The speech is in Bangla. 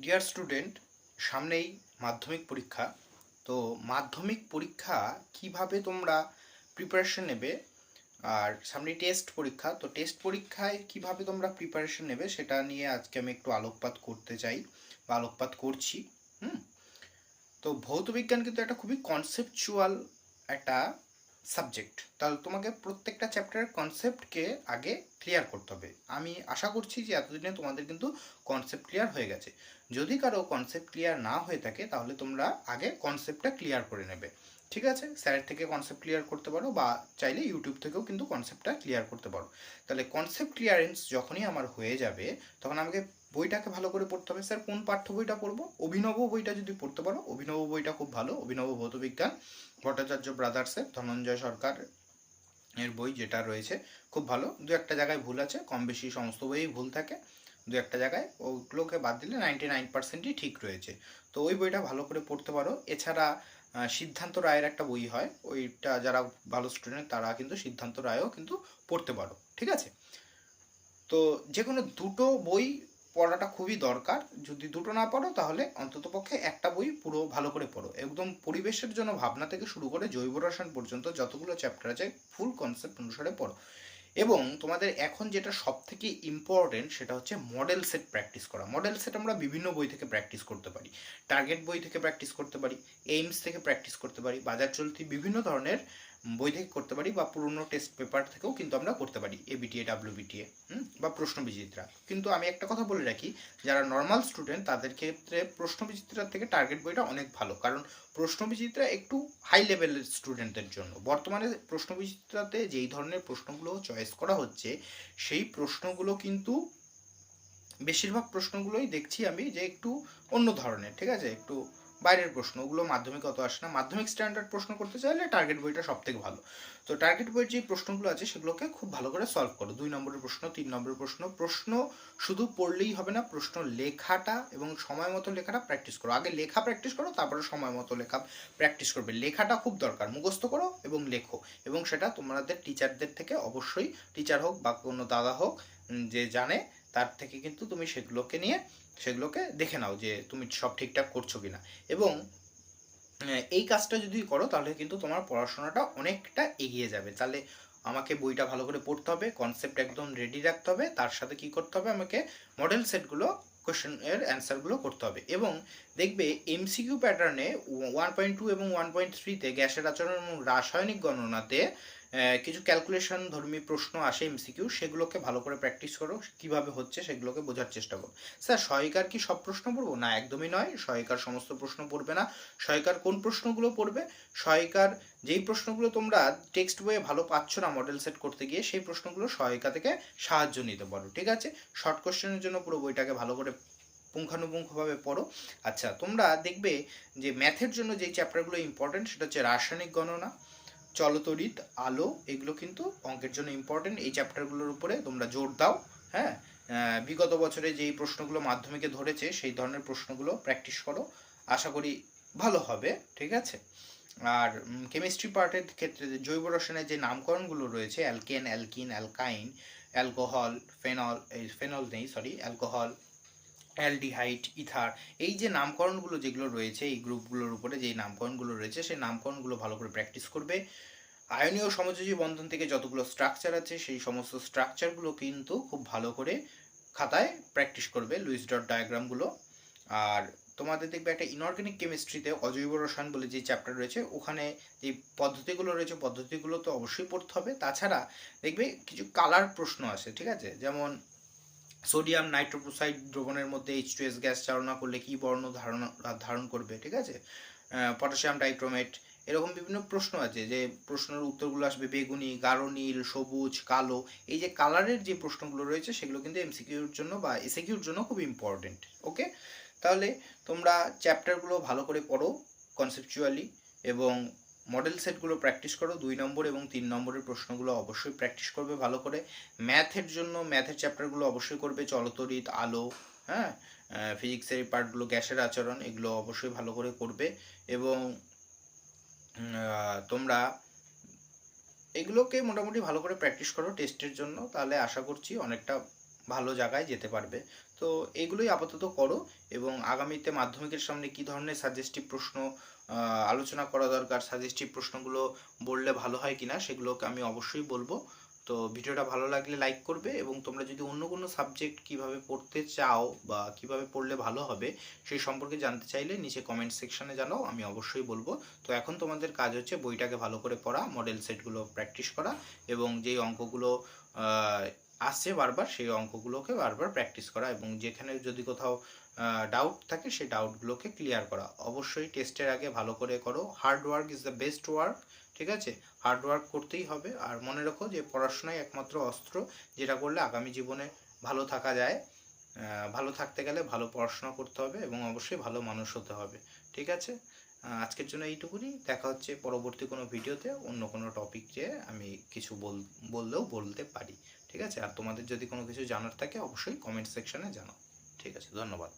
ডিয়ার স্টুডেন্ট সামনেই মাধ্যমিক পরীক্ষা। তো মাধ্যমিক পরীক্ষা কীভাবে তোমরা প্রিপারেশন নেবে? আর সামনে টেস্ট পরীক্ষা। তো টেস্ট পরীক্ষায় কীভাবে তোমরা প্রিপারেশন নেবে সেটা নিয়ে আজকে আমি একটু আলোকপাত করতে চাই বা আলোকপাত করছি, হুম? তো ভৌত বিজ্ঞান কিন্তু একটা খুবই কনসেপচুয়াল একটা সাবজেক্ট তাহলে তোমাকে প্রত্যেকটা চ্যাপ্টারের কনসেপ্টকে আগে ক্লিয়ার করতে হবে। আমি আশা করছি যে এতদিনে তোমাদের কিন্তু কনসেপ্ট ক্লিয়ার হয়ে গেছে। যদি কারও কনসেপ্ট ক্লিয়ার না হয়ে থাকে, তাহলে তোমরা আগে কনসেপ্টটা ক্লিয়ার করে নেবে। ঠিক আছে? স্যারের থেকে কনসেপ্ট ক্লিয়ার করতে পারো বা চাইলে ইউটিউব থেকেও কিন্তু কনসেপ্টটা ক্লিয়ার করতে পারো। তাহলে কনসেপ্ট ক্লিয়ারেন্স যখনই আমার হয়ে যাবে, তখন আমাকে বইটাকে ভালো করে পড়তে হবে। স্যার, কোন পাঠ্য বইটা পড়ব? অভিনব বইটা যদি পড়তে পারো, অভিনব বইটা খুব ভালো। অভিনব ভৌতবিজ্ঞান, ভট্টাচার্য ব্রাদার্সের ধনঞ্জয় সরকার এর বই যেটা রয়েছে, খুব ভালো। দু একটা জায়গায় ভুল আছে কম বেশি সমস্ত বইয়েই ভুল থাকে। দু একটা জায়গায় ওগুলোকে বাদ দিলে নাইনটি নাইন পার্সেন্টই ঠিক রয়েছে। তো ওই বইটা ভালো করে পড়তে পারো। এছাড়া সিদ্ধান্ত রায়ের একটা বই হয়। ওইটা যারা ভালো স্টুডেন্ট তারা কিন্তু সিদ্ধান্ত রায়ও কিন্তু পড়তে পারো। ঠিক আছে? তো যে কোনো দুটো বই পড়াটা খুবই দরকার। যদি দুটো না পড়ো, তাহলে অন্ততপক্ষে একটা বই পুরো ভালো করে পড়ো। একদম পরিবেশের জন্য ভাবনা থেকে শুরু করে জৈব রসায়ন পর্যন্ত যতগুলো চ্যাপ্টার আছে ফুল কনসেপ্ট অনুসারে পড়ো। এবং তোমাদের এখন যেটা সব থেকে ইম্পর্টেন্ট সেটা হচ্ছে মডেল সেট প্র্যাকটিস করা। মডেল সেট আমরা বিভিন্ন বই থেকে প্র্যাকটিস করতে পারি। টার্গেট বই থেকে প্র্যাকটিস করতে পারি। এইমস থেকে প্র্যাকটিস করতে পারি। বাজার চলতি বিভিন্ন ধরনের বই থেকে করতে পারি বা পুরনো টেস্ট পেপার থেকেও কিন্তু আমরা করতে পারি এবিটিএ ডাব্লিউবিটিএ বা প্রশ্ন বিচিত্রা কিন্তু আমি একটা কথা বলে রাখি, যারা নর্মাল স্টুডেন্ট তাদের ক্ষেত্রে প্রশ্ন বিচিত্রার থেকে টার্গেট বইটা অনেক ভালো। কারণ প্রশ্ন বিচিত্রা একটু হাই লেভেলের স্টুডেন্টদের জন্য। বর্তমানে প্রশ্ন বিচিত্রাতে যেই ধরনের প্রশ্নগুলো চয়েস করা হচ্ছে, সেই প্রশ্নগুলো কিন্তু বেশিরভাগ প্রশ্নগুলোই দেখছি আমি যে একটু অন্য ধরনের, ঠিক আছে? একটু বাইরের প্রশ্ন, ওগুলো মাধ্যমিক অত আসে না। মাধ্যমিক স্ট্যান্ডার্ড প্রশ্ন করতে চাইলে টার্গেট বইটা সব থেকে ভালো। তো টার্গেট বইয়ের যে প্রশ্নগুলো আছে, সেগুলোকে খুব ভালো করে সলভ করো। দুই নম্বরের প্রশ্ন, তিন নম্বরের প্রশ্ন। প্রশ্ন শুধু পড়লেই হবে না, প্রশ্ন লেখাটা এবং সময় মতো লেখাটা প্র্যাকটিস করো। আগে লেখা প্র্যাকটিস করো, তারপরে সময় মতো লেখা প্র্যাকটিস করবে। লেখাটা খুব দরকার, মুখস্থ করো এবং লেখো এবং সেটা তোমাদের টিচারদের থেকে অবশ্যই টিচার হোক বা কোনো দাদা হোক যে জানে, তার থেকে কিন্তু তুমি সেগুলোকে নিয়ে, সেগুলোকে দেখে নাও যে তুমি সব ঠিকঠাক করছ কিনা। এবং এই কাজটা যদি করো, তাহলে কিন্তু তোমার পড়াশোনাটা অনেকটা এগিয়ে যাবে। তাহলে আমাকে বইটা ভালো করে পড়তে হবে কনসেপ্ট একদম রেডি রাখতে হবে, তার সাথে কি করতে হবে, আমাকে মডেল সেটগুলো কোশ্চেন এর অ্যান্সারগুলো করতে হবে। এবং দেখবে এমসিকিউ প্যাটার্নে ওয়ান পয়েন্ট টু এবং ওয়ান পয়েন্ট থ্রিতে গ্যাসের আচরণ এবং রাসায়নিক গণনাতে কিছু ক্যালকুলেশন ধর্মী প্রশ্ন আসে এমসিকিউ সেগুলোকে ভালো করে প্র্যাকটিস করো, কীভাবে হচ্ছে সেগুলোকে বোঝার চেষ্টা করো। স্যার, সহায়িকার কি সব প্রশ্ন পড়ব? না, একদমই নয়। সহায়িকার সমস্ত প্রশ্ন পড়বে না। সহায়িকার কোন প্রশ্নগুলো পড়বে? সহায়িকার যেই প্রশ্নগুলো তোমরা টেক্সট বইয়ে ভালো পাচ্ছ না মডেল সেট করতে গিয়ে, সেই প্রশ্নগুলো সহায়িকা থেকে সাহায্য নিতে পারো, ঠিক আছে? শর্ট কোশ্চেনের জন্য পুরো বইটাকে ভালো করে পুঙ্খানুপুঙ্খভাবে পড়ো। আচ্ছা তোমরা দেখবে যে ম্যাথের জন্য যেই চ্যাপ্টারগুলো ইম্পর্টেন্ট সেটা হচ্ছে রাসায়নিক গণনা চলতরিৎ আলো, এগুলো কিন্তু অঙ্কের জন্য ইম্পর্টেন্ট এই চ্যাপ্টারগুলোর উপরে তোমরা জোর দাও হ্যাঁ? বিগত বছরে যেই প্রশ্নগুলো মাধ্যমিকে ধরেছে, সেই ধরনের প্রশ্নগুলো প্র্যাকটিস করো। আশা করি ভালো হবে, ঠিক আছে? আর কেমিস্ট্রি পার্টের ক্ষেত্রে জৈব রসায়নের যে নামকরণগুলো রয়েছে alkane alkene alkyne alcohol phenol এই ফেনল নেই সরি অ্যালকোহল অ্যালডিহাইড, ইথার। এই যে নামকরণগুলো যেগুলো রয়েছে, এই গ্রুপগুলোর উপরে যে নামকরণগুলো রয়েছে, সেই নামকরণগুলো ভালো করে প্র্যাকটিস করবে। আয়নীয় সমযোজী বন্ধন থেকে যতগুলো স্ট্রাকচার আছে, সেই সমস্ত স্ট্রাকচারগুলো কিন্তু খুব ভালো করে খাতায় প্র্যাকটিস করবে লুইস ডট ডায়াগ্রামগুলো। আর তোমাদের দেখবে একটা ইনঅর্গানিক কেমিস্ট্রিতে অজৈব রসায়ন বলে যে চ্যাপ্টার রয়েছে, ওখানে যে পদ্ধতিগুলো রয়েছে, পদ্ধতিগুলো তো অবশ্যই পড়তে হবে। তাছাড়া দেখবে কিছু কালার প্রশ্ন আছে ঠিক আছে? যেমন সোডিয়াম নাইট্রোপ্রোসাইড দ্রবণের মধ্যে এইচ টু এস গ্যাস চালনা করলে কী বর্ণ ধারণ ধারণ করবে, ঠিক আছে? পটাশিয়াম ডাইক্রোমেট এরকম বিভিন্ন প্রশ্ন আছে যে প্রশ্নের উত্তরগুলো আসবে, বেগুনি, গাঢ় নীল, সবুজ, কালো, এই যে কালারের যে প্রশ্নগুলো রয়েছে সেগুলো কিন্তু এমসিকিউর জন্য বা এসিকিউর জন্য খুব ইম্পর্টেন্ট ওকে তাহলে তোমরা চ্যাপ্টারগুলো ভালো করে পড়ো কনসেপচুয়ালি এবং মডেল সেটগুলো প্র্যাকটিস করো, দুই নম্বর এবং তিন নম্বরের প্রশ্নগুলো অবশ্যই প্র্যাকটিস করবে ভালো করে। ম্যাথের জন্য, ম্যাথের চ্যাপ্টারগুলো অবশ্যই করবে চলতরিৎ আলো হ্যাঁ? ফিজিক্সের পার্টগুলো, গ্যাসের আচরণ, এগুলো অবশ্যই ভালো করে করবে এবং তোমরা এগুলোকে মোটামুটি ভালো করে প্র্যাকটিস করো টেস্টের জন্য, তাহলে আশা করছি অনেকটা ভালো জায়গায় যেতে পারবে। তো এগুলোই আপাতত করো এবং আগামীতে মাধ্যমিকের সামনে কি ধরনের সাজেস্টিভ প্রশ্ন আলোচনা করা দরকার সাজেস্টিভ প্রশ্নগুলো বললে ভালো হয় কিনা সেগুলোকে আমি অবশ্যই বলব। তো ভিডিওটা ভালো লাগলে লাইক করবে এবং তোমরা যদি অন্য কোনো সাবজেক্ট কীভাবে পড়তে চাও বা কীভাবে পড়লে ভালো হবে সেই সম্পর্কে জানতে চাইলে নিচে কমেন্ট সেকশনে জানাও, আমি অবশ্যই বলব। তো এখন তোমাদের কাজ হচ্ছে বইটাকে ভালো করে পড়া মডেল সেটগুলো প্র্যাকটিস করা এবং যেই অঙ্কগুলো আসছে বারবার, সেই অঙ্কগুলোকে বারবার প্র্যাকটিস করা এবং যেখানে যদি কোথাও ডাউট থাকে সেই ডাউটগুলোকে ক্লিয়ার করা। অবশ্যই টেস্টের আগে ভালো করে করো। Hard work is the best work ঠিক আছে? হার্ড ওয়ার্ক করতেই হবে। আর মনে রাখো যে পড়াশোনাই একমাত্র অস্ত্র যেটা করলে আগামী জীবনে ভালো থাকা যায়। ভালো থাকতে গেলে ভালো পড়াশোনা করতে হবে এবং অবশ্যই ভালো মানুষ হতে হবে, ঠিক আছে? আজকের জন্য এইটুকুনি। দেখা হচ্ছে পরবর্তী কোনো ভিডিওতে অন্য কোনো টপিক যে আমি কিছু বল, বললেও বলতে পারি। ঠিক আছে? আর তোমাদের যদি কোনো কিছু জানার থাকে, অবশ্যই কমেন্ট সেকশনে জানাও। ঠিক আছে, ধন্যবাদ।